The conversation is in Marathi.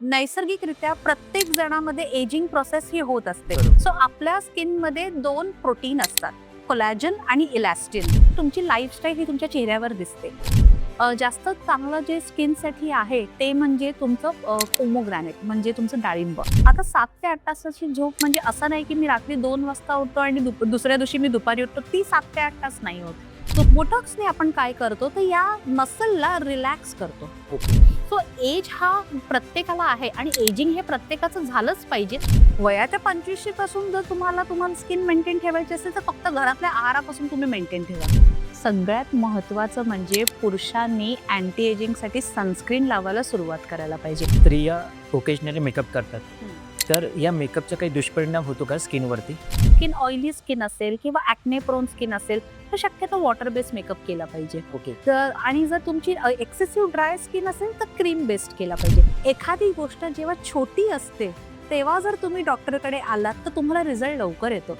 नैसर्गिकरित्या प्रत्येक जणामध्ये एजिंग प्रोसेस ही होत असते. सो आपल्या स्किनमध्ये दोन प्रोटीन असतात. कोलॅजन आणि इलॅस्टिन तुमची लाईफस्टाईल ही तुमच्या चेहऱ्यावर दिसते. जास्त चांगलं जे स्किनसाठी आहे ते म्हणजे तुमचं पोमोग्रॅनेट म्हणजे तुमचं डाळिंब. आता सात ते आठ तासाची झोप म्हणजे असं नाही की मी रात्री दोन वाजता उठतो आणि दुप- दुसऱ्या दिवशी मी दुपारी उठतो. ती सात ते आठ तास नाही होत. सो बोटॉक्सने आपण काय करतो तर या मसलला रिलॅक्स करतो. सो एज हा प्रत्येकाला आहे आणि एजिंग हे प्रत्येकाचं झालंच पाहिजे. वयाच्या पंचवीसशे पासून जर तुम्हाला तुम्हाला स्किन मेंटेन ठेवायची असेल तर फक्त घरातल्या आहारापासून तुम्ही मेंटेन ठेवा. सगळ्यात महत्त्वाचं म्हणजे पुरुषांनी अँटी एजिंगसाठी सनस्क्रीन लावायला सुरुवात करायला पाहिजे. स्त्रिया ओकेजनली मेकअप करतात. तर या मेकअपचा काही दुष्परिणाम होतो का स्किनवरती? स्किन ऑइली स्किन असेल किंवा ॲक्ने प्रोन स्किन असेल तर शक्यतो वॉटर बेस्ड मेकअप केला पाहिजे. ओके. तर आणि जर तुमची एक्सेसिव्ह ड्राय स्किन असेल तर क्रीम बेस्ड केला पाहिजे. एखादी गोष्ट जेव्हा छोटी असते तेव्हा जर तुम्ही डॉक्टरकडे आलात तर तुम्हाला रिझल्ट लवकर येतो.